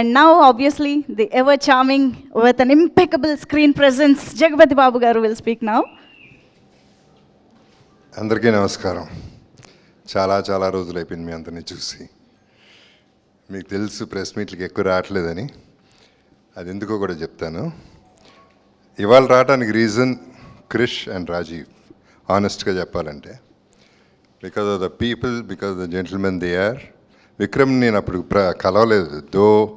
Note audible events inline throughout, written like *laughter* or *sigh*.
And now obviously the ever charming with an impeccable screen presence Jagapati Babu garu will speak now అందరికీ నమస్కారం. చాలా చాలా రోజులు అయిపోయింది మీ అందరినీ చూసి. మీకు తెలుసు ప్రెస్ మీట్లకి ఎక్కువ రావట్లేదని. అది ఎందుకో కూడా చెప్తాను. ఇవాళ రావడానికి రీజన్ క్రిష్ అండ్ రాజీవ్. ఆనెస్ట్గా చెప్పాలంటే. Because of the people because the gentlemen they are Vikram నేను అప్పుడు ప్ర కలవలేదు. దో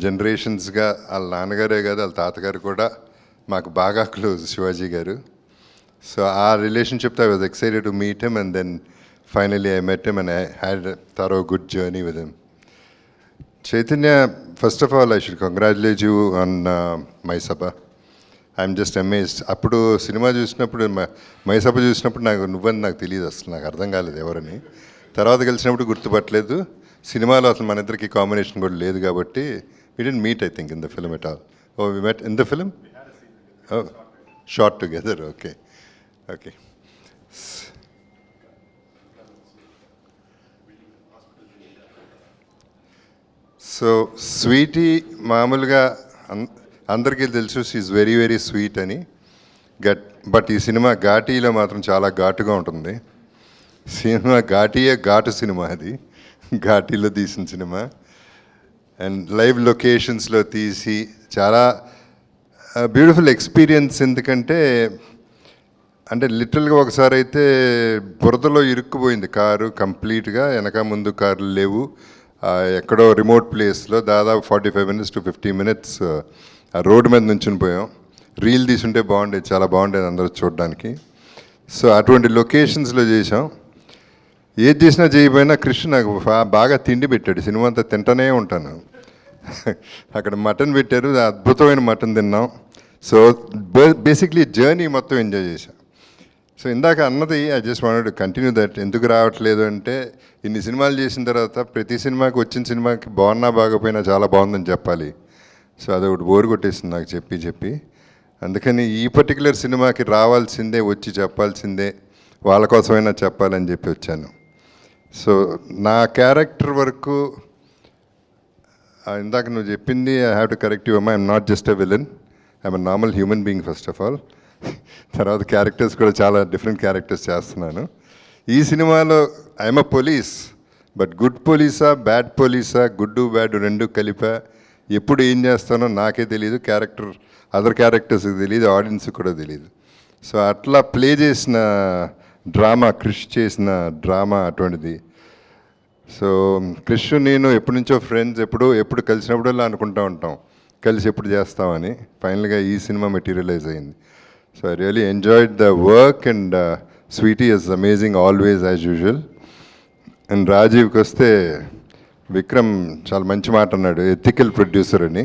జనరేషన్స్గా వాళ్ళ నాన్నగారే కాదు వాళ్ళ తాతగారు కూడా మాకు బాగా క్లోజ్ శివాజీ గారు. సో ఆ రిలేషన్షిప్తో I was excited to meet him and then finally I met him and I had thorough good journey with him. Chaitanya first of all I should congratulate you on my Sabha. I'm just amazed. అప్పుడు cinema చూసినప్పుడు మైసభ my సభ చూసినప్పుడు నాకు నువ్వని నాకు తెలియదు అసలు నాకు అర్థం కాలేదు ఎవరని. తర్వాత కలిసినప్పుడు గుర్తుపట్టలేదు. సినిమాలో అసలు మన ఇద్దరికి కాంబినేషన్ కూడా లేదు కాబట్టి we didn't meet I think in the film at all oh we met in the film short together okay okay so Sweety మామూలుగా అందరికీ తెలుసు షీఈ్ వెరీ వెరీ స్వీట్ అని. గట్ బట్ ఈ సినిమా ఘాటీలో మాత్రం చాలా ఘాటుగా ఉంటుంది. సినిమా ఘాటీయే ఘాటు సినిమా అది. ఘాటీలో తీసిన సినిమా. అండ్ లైవ్ లొకేషన్స్లో తీసి చాలా uh, బ్యూటిఫుల్ ఎక్స్పీరియన్స్ ఎందుకంటే అంటే లిటరల్గా ఒకసారి అయితే బురదలో ఇరుక్కుపోయింది కారు కంప్లీట్గా వెనక ముందు కార్లు లేవు. ఎక్కడో రిమోట్ ప్లేస్లో దాదాపు forty five minutes to fifty minutes ఆ రోడ్డు మీద నుంచుని పోయాం. రీల్ తీసుంటే బాగుండేది చాలా బాగుండేది అందరూ చూడడానికి. సో అటువంటి లొకేషన్స్లో చేసాం ఏది చేసినా చేయకపోయినా కృష్ణ నాకు బాగా తిండి పెట్టాడు. సినిమా అంతా తింటూనే ఉంటాను. *laughs* అక్కడ మటన్ పెట్టారు. అద్భుతమైన మటన్ తిన్నాం. సో బేసిక్లీ జర్నీ మొత్తం ఎంజాయ్ చేశాం. సో ఇందాక అన్నది I just wanted continue that ఎందుకు రావట్లేదు అంటే ఇన్ని సినిమాలు చేసిన తర్వాత ప్రతి సినిమాకి వచ్చిన సినిమాకి బాగున్నా బాగపోయినా చాలా బాగుందని చెప్పాలి. సో అదొకటి బోర్ కొట్టేసింది నాకు చెప్పి చెప్పి. అందుకని ఈ పర్టికులర్ సినిమాకి రావాల్సిందే వచ్చి చెప్పాల్సిందే వాళ్ళ కోసమైనా చెప్పాలని చెప్పి వచ్చాను. సో నా క్యారెక్టర్ వరకు ఇందాక నువ్వు చెప్పింది I have to correct you అమ్మా I'm not just a villain I'm a normal human being first of all తర్వాత క్యారెక్టర్స్ కూడా చాలా డిఫరెంట్ క్యారెక్టర్స్ చేస్తున్నాను. ఈ సినిమాలో I'm a police but good పోలీసా bad పోలీసా గుడ్ బ్యాడ్ రెండు కలిపా ఎప్పుడు ఏం చేస్తానో నాకే తెలియదు క్యారెక్టర్ అదర్ క్యారెక్టర్స్కి తెలియదు ఆడియన్స్కి కూడా తెలియదు సో అట్లా ప్లే చేసిన డ్రామా క్రిష్ చేసిన డ్రామా అటువంటిది. సో క్రిష్ నేను ఎప్పటి నుంచో ఫ్రెండ్స్ ఎప్పుడు ఎప్పుడు కలిసినప్పుడల్లా అనుకుంటూ ఉంటాం. కలిసి ఎప్పుడు చేస్తామని. ఫైనల్గా ఈ సినిమా మెటీరియలైజ్ అయింది. So I really enjoyed the work and Sweety is amazing always as usual and రాజీవ్కి వస్తే విక్రమ్ చాలా మంచి మాట అన్నాడు. ఎథికల్ ప్రొడ్యూసర్ అని.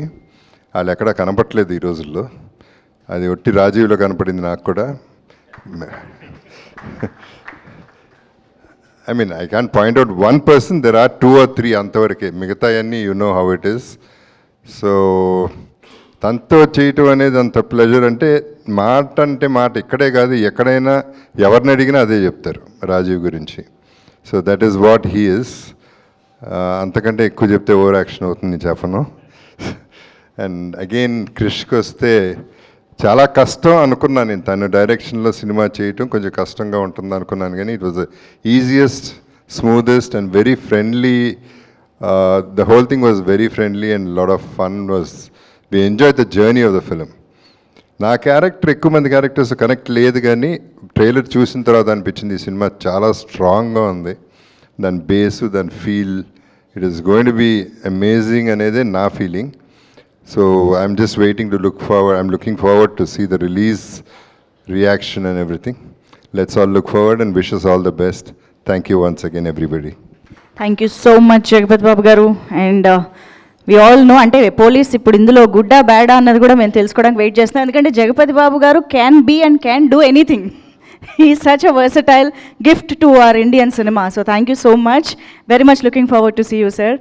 వాళ్ళు ఎక్కడా కనపట్లేదు ఈ రోజుల్లో. అది ఒట్టి రాజీవ్లో కనపడింది నాకు కూడా. I mean I can point out one person there are two or three అంతవరకే. మిగతా అన్నీ you know how it is so తనతో చేయటం అనేది అంత ప్లెజర్ అంటే మాట అంటే మాట ఇక్కడే కాదు. ఎక్కడైనా ఎవరిని అడిగినా అదే చెప్తారు రాజీవ్ గురించి. So that is what he is అంతకంటే ఎక్కువ చెప్తే ఓవర్ యాక్షన్ అవుతుంది చెప్పను. అండ్ అగైన్ క్రిష్కి వస్తే చాలా కష్టం అనుకున్నాను నేను. తను డైరెక్షన్లో సినిమా చేయటం కొంచెం కష్టంగా ఉంటుంది అనుకున్నాను. కానీ it was easiest smoothest and very friendly the whole thing was very friendly and lot of fun was we enjoy the journey of the film నా క్యారెక్టర్ ఎక్కువ మంది క్యారెక్టర్స్ కనెక్ట్ లేదు కానీ ట్రైలర్ చూసిన తర్వాత అనిపించింది ఈ సినిమా చాలా స్ట్రాంగ్గా ఉంది. దాని బేస్ దాని feel it is going to be amazing అనేది నా feeling So I'm just waiting to look forward. I'm looking forward to see the release, reaction, and everything. Let's all look forward and wish us all the best. Thank you once again, everybody. Thank you so much Jagapati Babu garu and we all know అంటే police ఇప్పుడు ఇందులో గుడ్డా బ్యాడా అన్నది కూడా మేము తెలుసుకోవడానికి wait చేస్తున్నాం ఎందుకంటే Jagapati Babu garu can be and can do anything ఈ such a versatile gift to our Indian cinema so thank you so much very much looking forward to see you sir